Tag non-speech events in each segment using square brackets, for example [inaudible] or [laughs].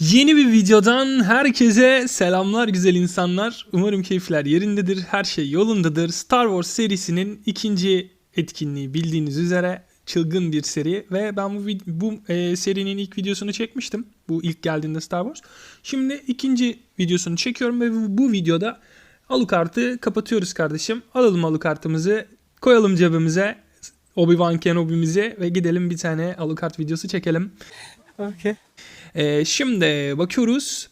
Yeni bir videodan herkese selamlar güzel insanlar. Umarım keyifler yerindedir, her şey yolundadır. Star Wars serisinin ikinci etkinliği bildiğiniz üzere çılgın bir seri ve ben bu bu e, serinin ilk videosunu çekmiştim. Bu ilk geldiğinde Star Wars. Şimdi ikinci videosunu çekiyorum ve bu, bu videoda Alucard'ı kapatıyoruz kardeşim. Alalım Alucard'ımızı, koyalım cebimize Obi-Wan Kenobi'mizi ve gidelim bir tane Alucard videosu çekelim. Okay. Ee, şimdi bakıyoruz.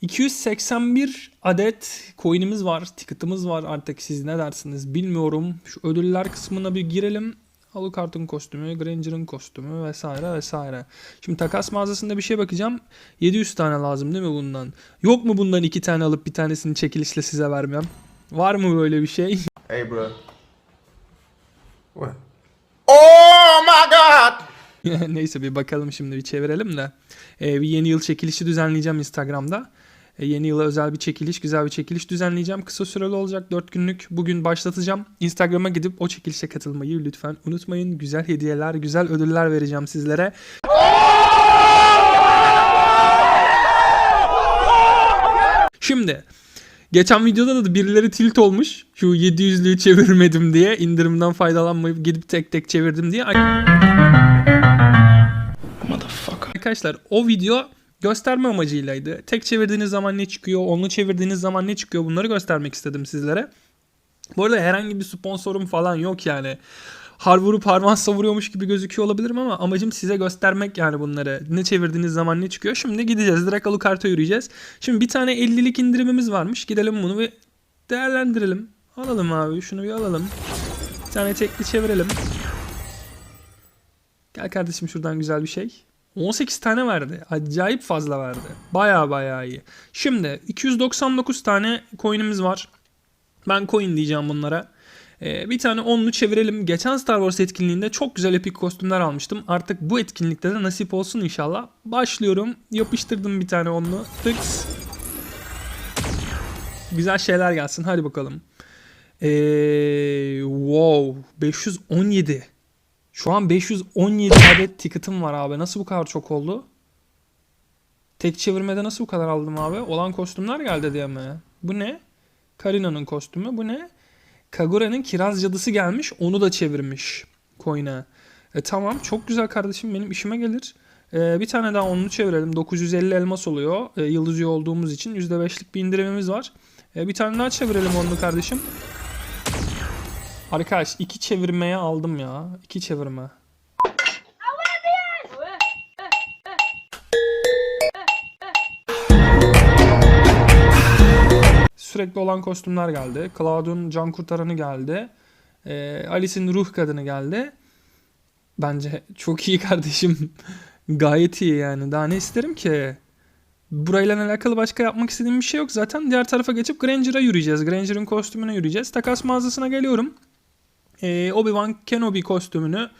281 adet coin'imiz var, ticket'ımız var artık siz ne dersiniz bilmiyorum. Şu ödüller kısmına bir girelim. Alucard'ın kostümü, Granger'ın kostümü vesaire vesaire. Şimdi takas mağazasında bir şey bakacağım. 700 tane lazım değil mi bundan? Yok mu bundan iki tane alıp bir tanesini çekilişle size vermem? Var mı böyle bir şey? Hey, bro. What? Oh my God! [laughs] Neyse bir bakalım şimdi bir çevirelim de. Ee, bir yeni yıl çekilişi düzenleyeceğim Instagram'da. Ee, yeni yıla özel bir çekiliş, güzel bir çekiliş düzenleyeceğim. Kısa süreli olacak 4 günlük. Bugün başlatacağım. Instagram'a gidip o çekilişe katılmayı lütfen unutmayın. Güzel hediyeler, güzel ödüller vereceğim sizlere. Şimdi Geçen videoda da birileri tilt olmuş. Şu 700'lüğü çevirmedim diye indirimden faydalanmayıp gidip tek tek çevirdim diye. Arkadaşlar o video gösterme amacıylaydı. Tek çevirdiğiniz zaman ne çıkıyor, onlu çevirdiğiniz zaman ne çıkıyor bunları göstermek istedim sizlere. Bu arada herhangi bir sponsorum falan yok yani. Har vurup harman savuruyormuş gibi gözüküyor olabilirim ama amacım size göstermek yani bunları. Ne çevirdiğiniz zaman ne çıkıyor. Şimdi gideceğiz. Direkt Alucard'a yürüyeceğiz. Şimdi bir tane 50'lik indirimimiz varmış. Gidelim bunu bir değerlendirelim. Alalım abi. Şunu bir alalım. Bir tane tekli çevirelim. Gel kardeşim şuradan güzel bir şey. 18 tane verdi. Acayip fazla verdi. Baya baya iyi. Şimdi 299 tane coin'imiz var. Ben coin diyeceğim bunlara. Ee, bir tane onlu çevirelim. Geçen Star Wars etkinliğinde çok güzel epik kostümler almıştım. Artık bu etkinlikte de nasip olsun inşallah. Başlıyorum. Yapıştırdım bir tane onlu. Tıks. Güzel şeyler gelsin. Hadi bakalım. Ee, wow. 517. Şu an 517 adet ticket'ım var abi. Nasıl bu kadar çok oldu? Tek çevirmede nasıl bu kadar aldım abi? Olan kostümler geldi diye mi? Bu ne? Karina'nın kostümü. Bu ne? Kagura'nın kiraz cadısı gelmiş. Onu da çevirmiş coin'e. E tamam çok güzel kardeşim benim işime gelir. E, bir tane daha onu çevirelim. 950 elmas oluyor. E, yıldız üye olduğumuz için %5'lik bir indirimimiz var. E, bir tane daha çevirelim onu kardeşim. Arkadaş iki çevirmeye aldım ya. İki çevirme. Sürekli olan kostümler geldi. Cloud'un can kurtaranı geldi. Ee, Alice'in ruh kadını geldi. Bence çok iyi kardeşim. [laughs] Gayet iyi yani. Daha ne isterim ki? Burayla alakalı başka yapmak istediğim bir şey yok. Zaten diğer tarafa geçip Granger'a yürüyeceğiz. Granger'ın kostümüne yürüyeceğiz. Takas mağazasına geliyorum. Ee, Obi-Wan Kenobi kostümünü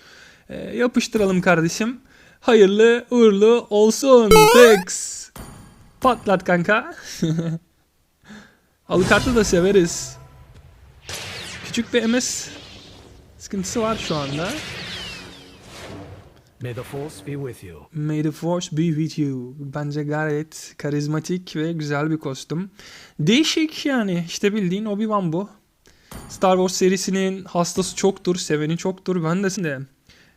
e, yapıştıralım kardeşim. Hayırlı uğurlu olsun. Tex. Patlat kanka. [laughs] Alucard'ı da severiz. Küçük bir MS sıkıntısı var şu anda. May the force be with you. May the force be with you. Bence gayet karizmatik ve güzel bir kostüm. Değişik yani. işte bildiğin Obi-Wan bu. Star Wars serisinin hastası çoktur, seveni çoktur. Ben de de.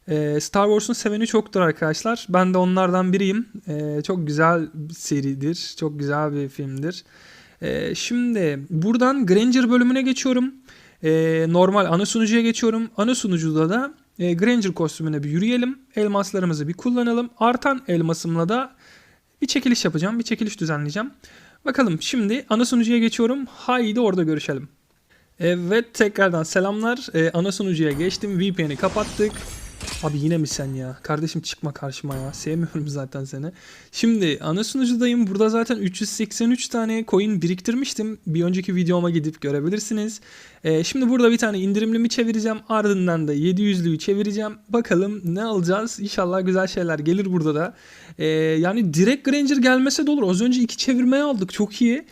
Ee, Star Wars'un seveni çoktur arkadaşlar. Ben de onlardan biriyim. Ee, çok güzel bir seridir. Çok güzel bir filmdir. Ee, şimdi buradan Granger bölümüne geçiyorum. Ee, normal ana sunucuya geçiyorum. Ana sunucuda da e, Granger kostümüne bir yürüyelim. Elmaslarımızı bir kullanalım. Artan elmasımla da bir çekiliş yapacağım. Bir çekiliş düzenleyeceğim. Bakalım şimdi ana sunucuya geçiyorum. Haydi orada görüşelim. Evet tekrardan selamlar. Ee, ana sunucuya geçtim. VPN'i kapattık. Abi yine mi sen ya? Kardeşim çıkma karşıma ya. Sevmiyorum zaten seni. Şimdi ana sunucudayım. Burada zaten 383 tane coin biriktirmiştim. Bir önceki videoma gidip görebilirsiniz. Ee, şimdi burada bir tane indirimlimi çevireceğim. Ardından da 700'lüyü çevireceğim. Bakalım ne alacağız? İnşallah güzel şeyler gelir burada da. Ee, yani direkt Granger gelmese de olur. Az önce iki çevirmeye aldık. Çok iyi.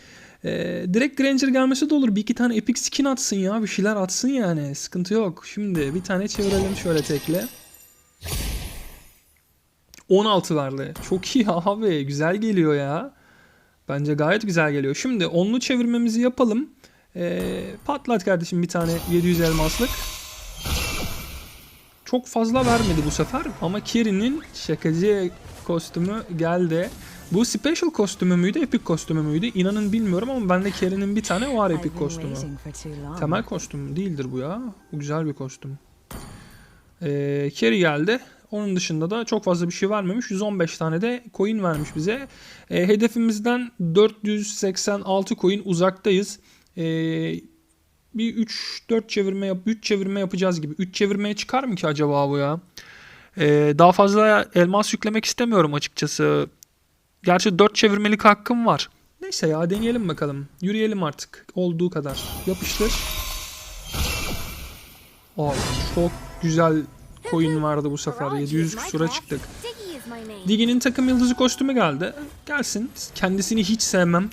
Ee, direkt Granger gelmesi de olur. Bir iki tane epic skin atsın ya. Bir şeyler atsın yani. Sıkıntı yok. Şimdi bir tane çevirelim şöyle tekle. 16 verdi. Çok iyi [laughs] abi. Güzel geliyor ya. Bence gayet güzel geliyor. Şimdi onlu çevirmemizi yapalım. Ee, patlat kardeşim bir tane 700 elmaslık. Çok fazla vermedi bu sefer ama Kiri'nin şakacı kostümü geldi. Bu special kostümü müydü, epic kostümü müydü? İnanın bilmiyorum ama bende Kiri'nin bir tane var epic kostümü. Temel kostüm değildir bu ya. Bu güzel bir kostüm. Ee, geldi. Onun dışında da çok fazla bir şey vermemiş. 115 tane de coin vermiş bize. Ee, hedefimizden 486 coin uzaktayız. Ee, bir 3-4 çevirme yap 3 çevirme yapacağız gibi. 3 çevirmeye çıkar mı ki acaba bu ya? Ee, daha fazla elmas yüklemek istemiyorum açıkçası. Gerçi 4 çevirmelik hakkım var. Neyse ya deneyelim bakalım. Yürüyelim artık. Olduğu kadar. Yapıştır. Abi çok güzel coin vardı bu sefer. 700 küsura çıktık. Digi'nin takım yıldızı kostümü geldi. Gelsin. Kendisini hiç sevmem.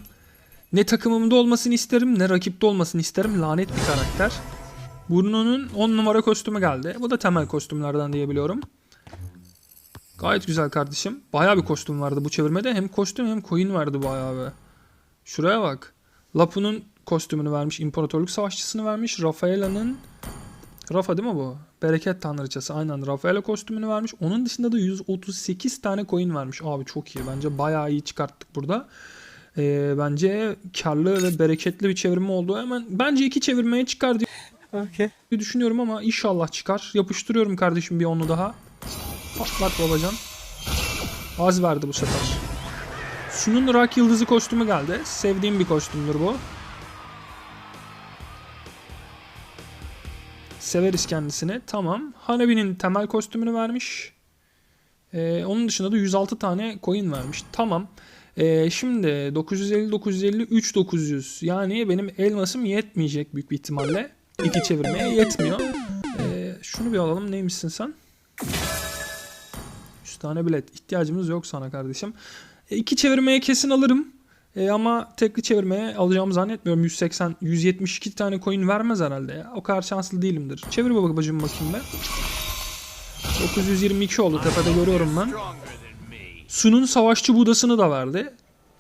Ne takımımda olmasını isterim ne rakipte olmasını isterim. Lanet bir karakter. Bruno'nun 10 numara kostümü geldi. Bu da temel kostümlerden diyebiliyorum. Gayet güzel kardeşim. Bayağı bir kostüm vardı bu çevirmede. Hem kostüm hem coin vardı bayağı be. Şuraya bak. Lapu'nun kostümünü vermiş. İmparatorluk Savaşçısını vermiş. Rafaela'nın Rafa değil mi bu? Bereket Tanrıçası. Aynen Rafaela kostümünü vermiş. Onun dışında da 138 tane coin vermiş. Abi çok iyi. Bence bayağı iyi çıkarttık burada. Ee, bence karlı ve bereketli bir çevirme oldu. Hemen bence iki çevirmeye çıkar diye Okay. düşünüyorum ama inşallah çıkar. Yapıştırıyorum kardeşim bir onu daha. Patlat babacan. Az verdi bu sefer. Sun'un Rock Yıldızı kostümü geldi. Sevdiğim bir kostümdür bu. Severiz kendisini. Tamam. Hanabi'nin temel kostümünü vermiş. Ee, onun dışında da 106 tane coin vermiş. Tamam. Ee, şimdi 950 950 3 900 yani benim elmasım yetmeyecek büyük bir ihtimalle. İki çevirmeye yetmiyor. Ee, şunu bir alalım. Neymişsin sen? 100 tane bilet. İhtiyacımız yok sana kardeşim. E, iki çevirmeye kesin alırım. E, ama tekli çevirmeye alacağımı zannetmiyorum. 180, 172 tane coin vermez herhalde ya. O kadar şanslı değilimdir. Çevir babacım bakayım ben. 922 oldu tepede görüyorum ben. Sun'un savaşçı budasını da verdi.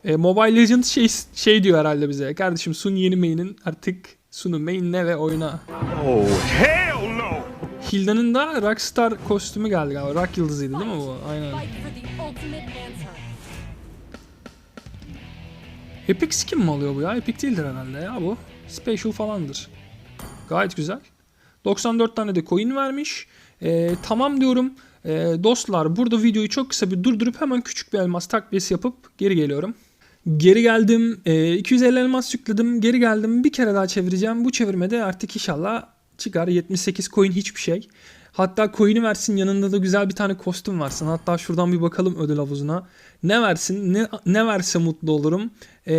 E, Mobile Legends şey, şey diyor herhalde bize. Kardeşim Sun yeni main'in artık Sun'u main'le ve oyna. Oh, no! Hilda'nın da Rockstar kostümü geldi galiba. Rock yıldızıydı değil mi bu? Aynen. Epic skin mi alıyor bu ya? Epic değildir herhalde ya bu. Special falandır. Gayet güzel. 94 tane de coin vermiş. Ee, tamam diyorum. Ee, dostlar burada videoyu çok kısa bir durdurup hemen küçük bir elmas takviyesi yapıp geri geliyorum. Geri geldim. Ee, 250 elmas yükledim. Geri geldim. Bir kere daha çevireceğim. Bu çevirmede artık inşallah çıkar. 78 coin hiçbir şey. Hatta coin'i versin yanında da güzel bir tane kostüm versin. Hatta şuradan bir bakalım ödül havuzuna. Ne versin? Ne, ne verse mutlu olurum. Ee,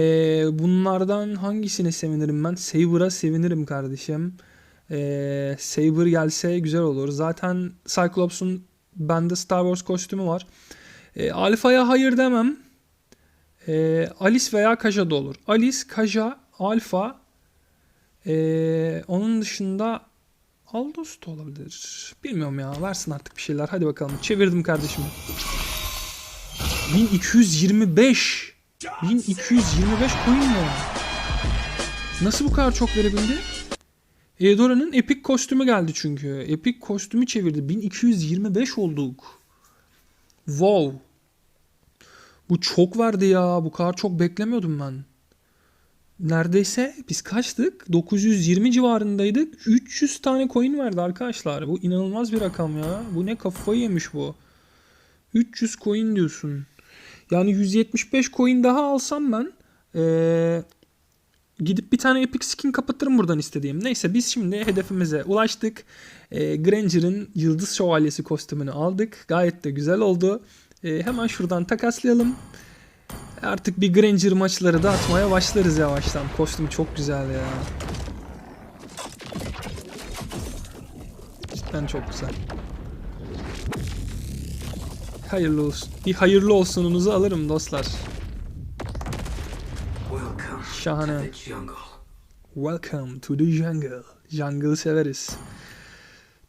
bunlardan hangisine sevinirim ben? Saber'a sevinirim kardeşim. Ee, Saber gelse güzel olur. Zaten Cyclops'un bende Star Wars kostümü var. Ee, Alfa'ya hayır demem. Ee, Alice veya Kaja da olur. Alice, Kaja, Alfa. Ee, onun dışında Aldos da olabilir. Bilmiyorum ya. Versin artık bir şeyler. Hadi bakalım. Çevirdim kardeşim. 1225. 1225 coin mu? Nasıl bu kadar çok verebildi? Eudora'nın Epic kostümü geldi çünkü. Epic kostümü çevirdi. 1225 olduk. Wow. Bu çok verdi ya. Bu kadar çok beklemiyordum ben. Neredeyse biz kaçtık? 920 civarındaydık. 300 tane coin verdi arkadaşlar. Bu inanılmaz bir rakam ya. Bu ne kafayı yemiş bu. 300 coin diyorsun. Yani 175 coin daha alsam ben ee, gidip bir tane epic skin kapatırım buradan istediğim. Neyse biz şimdi hedefimize ulaştık. Ee, Granger'ın Yıldız Şövalyesi kostümünü aldık. Gayet de güzel oldu. Ee, hemen şuradan takaslayalım. Artık bir Granger maçları da atmaya başlarız yavaştan. Kostüm çok güzel ya. Cidden çok güzel. Hayırlı olsun. Bir hayırlı olsununuzu alırım dostlar. Şahane. Welcome to the jungle. Jungle severiz.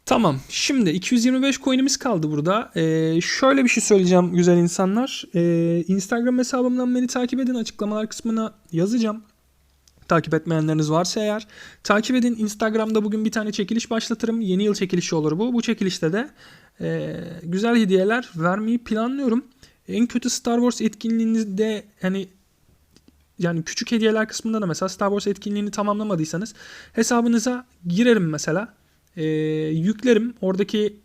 Tamam. Şimdi 225 coin'imiz kaldı burada. Ee, şöyle bir şey söyleyeceğim güzel insanlar. Ee, Instagram hesabımdan beni takip edin. Açıklamalar kısmına yazacağım. Takip etmeyenleriniz varsa eğer. Takip edin. Instagram'da bugün bir tane çekiliş başlatırım. Yeni yıl çekilişi olur bu. Bu çekilişte de e, güzel hediyeler vermeyi planlıyorum. En kötü Star Wars etkinliğinizde hani yani küçük hediyeler kısmında da mesela Star Wars etkinliğini tamamlamadıysanız hesabınıza girerim mesela. Ee, yüklerim. Oradaki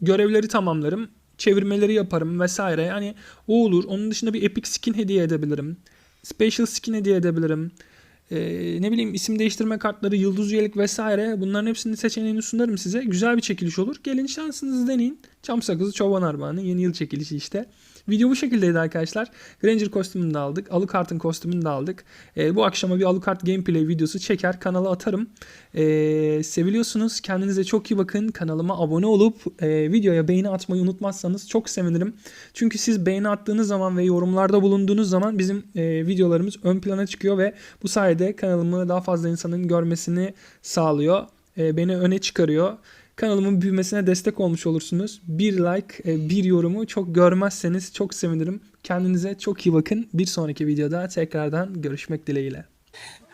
görevleri tamamlarım. Çevirmeleri yaparım vesaire. Yani o olur. Onun dışında bir epic skin hediye edebilirim. Special skin hediye edebilirim. Ee, ne bileyim isim değiştirme kartları, yıldız üyelik vesaire bunların hepsini seçeneğini sunarım size. Güzel bir çekiliş olur. Gelin şansınızı deneyin. Çam sakızı çoban armağanı yeni yıl çekilişi işte. Video bu şekildeydi arkadaşlar. Granger kostümünü de aldık. Alucard'ın kostümünü de aldık. Ee, bu akşama bir Alucard gameplay videosu çeker kanala atarım. Ee, seviliyorsunuz. Kendinize çok iyi bakın. Kanalıma abone olup e, videoya beğeni atmayı unutmazsanız çok sevinirim. Çünkü siz beğeni attığınız zaman ve yorumlarda bulunduğunuz zaman bizim e, videolarımız ön plana çıkıyor ve bu sayede kanalımı daha fazla insanın görmesini sağlıyor. E, beni öne çıkarıyor. Kanalımın büyümesine destek olmuş olursunuz. Bir like, e, bir yorumu çok görmezseniz çok sevinirim. Kendinize çok iyi bakın. Bir sonraki videoda tekrardan görüşmek dileğiyle.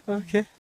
Okay.